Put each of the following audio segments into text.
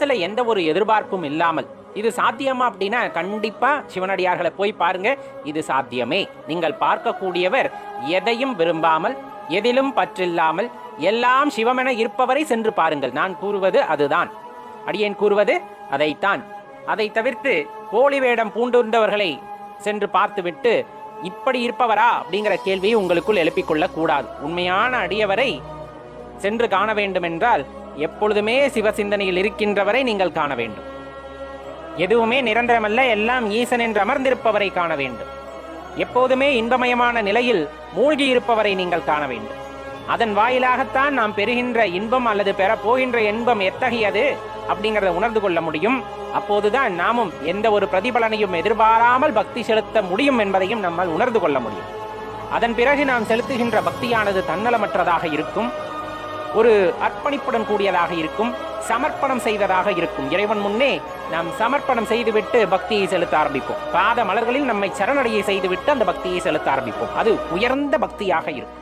மனசுல எந்த ஒரு எதிர்பார்ப்பும் இல்லாமல். இது சாத்தியமா அப்படின்னா கண்டிப்பா சிவனடியார்களை போய் பாருங்க. இது சாத்தியமே. நீங்கள் பார்க்கக்கூடியவர் எதையும் விரும்பாமல் எதிலும் பற்றில்லாமல் எல்லாம் சிவமென இருப்பவரை சென்று பாருங்கள். நான் கூறுவது அதுதான். அடியேன் கூறுவது அதைத்தான். அதை தவிர்த்து போலி வேடம் பூண்டிருந்தவர்களை சென்று பார்த்துவிட்டு இப்படி இருப்பவரா அப்படிங்கிற கேள்வியை உங்களுக்குள் எழுப்பிக் கொள்ளக் கூடாது உண்மையான அடியவரை சென்று காண வேண்டும் என்றால் எப்பொழுதுமே சிவசிந்தனையில் இருக்கின்றவரை நீங்கள் காண வேண்டும். எதுவுமே நிரந்தரமல்ல எல்லாம் ஈசன் என்று அமர்ந்திருப்பவரை காண வேண்டும். எப்போதுமே இன்பமயமான நிலையில் மூழ்கி இருப்பவரை நீங்கள் காண வேண்டும். அதன் வாயிலாகத்தான் நாம் பெறுகின்ற இன்பம் அல்லது பெற போகின்ற இன்பம் எத்தகையது அப்படிங்கிறத உணர்ந்து கொள்ள முடியும். அப்போதுதான் நாமும் எந்த ஒரு பிரதிபலனையும் எதிர்பாராமல் பக்தி செலுத்த முடியும் என்பதையும் நம்மால் உணர்ந்து கொள்ள முடியும். அதன் பிறகு நாம் செலுத்துகின்ற பக்தியானது தன்னலமற்றதாக இருக்கும். ஒரு அர்ப்பணிப்புடன் கூடியதாக இருக்கும் சமர்ப்பணம் செய்ததாக இருக்கும். இறைவன் முன்னே நாம் சமர்ப்பணம் செய்துவிட்டு பக்தியை செலுத்த ஆரம்பிப்போம். பாத மலர்களில் நம்மை சரணடையை செய்துவிட்டு அந்த பக்தியை செலுத்த ஆரம்பிப்போம். அது உயர்ந்த பக்தியாக இருக்கும்.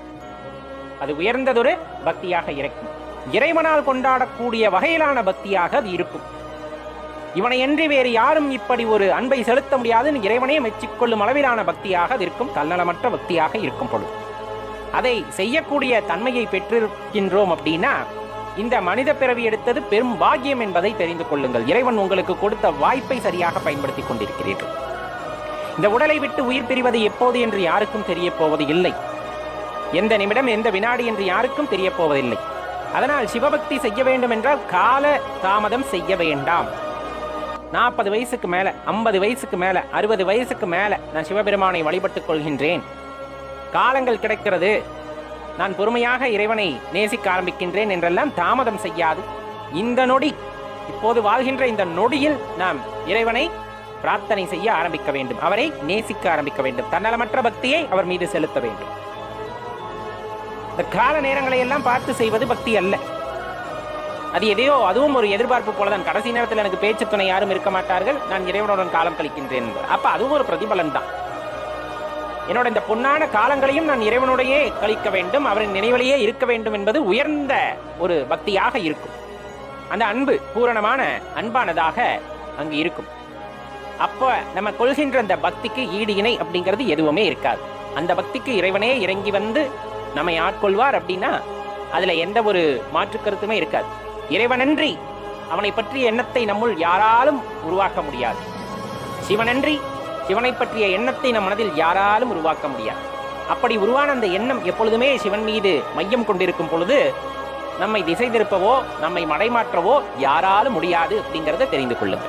அது உயர்ந்ததொரு பக்தியாக இருக்கும். இறைவனால் கொண்டாடக்கூடிய வகையிலான பக்தியாக அது இருக்கும். இவனை என்று வேறு யாரும் இப்படி ஒரு அன்பை செலுத்த முடியாதுன்னு இறைவனே மெச்சிக்கொள்ளும் அளவிலான பக்தியாக அது இருக்கும். தன்னலமற்ற பக்தியாக இருக்கும் பொழுது. அதை செய்யக்கூடிய தன்மையை பெற்றிருக்கின்றோம் அப்படின்னா இந்த மனித பிறவி எடுத்தது பெரும் பாக்கியம் என்பதை தெரிந்து கொள்ளுங்கள். இறைவன் உங்களுக்கு கொடுத்த வாய்ப்பை சரியாக பயன்படுத்திக் கொண்டிருக்கிறீர்கள். இந்த உடலை விட்டு உயிர் பிரிவது எப்போது என்று யாருக்கும் தெரிய போவது இல்லை. எந்த நிமிடம் எந்த வினாடி என்று யாருக்கும் தெரிய போவதில்லை. அதனால் சிவபக்தி செய்ய வேண்டும் என்றால் கால தாமதம் செய்ய வேண்டாம். நாற்பது வயசுக்கு மேல ஐம்பது வயசுக்கு மேல அறுபது வயசுக்கு மேல நான் சிவபெருமானை வழிபட்டுக் கொள்கின்றேன். காலங்கள் கிடைக்கிறது. நான் பொறுமையாக இறைவனை நேசிக்க ஆரம்பிக்கின்றேன் என்றெல்லாம் தாமதம் செய்யாது. இந்த நொடி இப்போது வாழ்கின்ற இந்த நொடியில் நாம் இறைவனை பிரார்த்தனை செய்ய ஆரம்பிக்க வேண்டும். அவரை நேசிக்க ஆரம்பிக்க வேண்டும். தன்னலமற்ற பக்தியை அவர் மீது செலுத்த வேண்டும். இந்த கால நேரங்களை எல்லாம் பார்த்து செய்வது பக்தி அல்ல. அது எதையோ அதுவும் ஒரு எதிர்பார்ப்பு போலதான். கடைசி நேரத்தில் எனக்கு பேச்சு துணை யாரும் இருக்க மாட்டார்கள். நான் இறைவனுடன் காலம் கழிக்கின்றேன். என்பது. அப்ப அதுவும் ஒரு பிரதிபலன் தான் என்னோட இந்த பொன்னான காலங்களையும் நான் இறைவனுடையே கழிக்க வேண்டும். அவரின் நினைவிலேயே இருக்க வேண்டும் என்பது உயர்ந்த ஒரு பக்தியாக இருக்கும். அந்த அன்பு பூரணமான அன்பானதாக அங்கு இருக்கும். அப்ப நம்ம கொள்கின்ற அந்த பக்திக்கு ஈடு இணை அப்படிங்கிறது எதுவுமே இருக்காது. அந்த பக்திக்கு இறைவனே இறங்கி வந்து நம்மை ஆட்கொள்வார் அப்படின்னா அதுல எந்த ஒரு மாற்று கருத்துமே இருக்காது. இறைவனன்றி அவனை பற்றிய எண்ணத்தை நம்முள் யாராலும் உருவாக்க முடியாது. சிவனன்றி சிவனை பற்றிய எண்ணத்தை நம் மனதில் யாராலும் உருவாக்க முடியாது. அப்படி உருவான அந்த எண்ணம் எப்பொழுதுமே சிவன் மீது மையம் கொண்டிருக்கும் பொழுது நம்மை திசை திருப்பவோ நம்மை மடைமாற்றவோ யாராலும் முடியாது அப்படிங்கிறத தெரிந்து கொள்ளுங்கள்.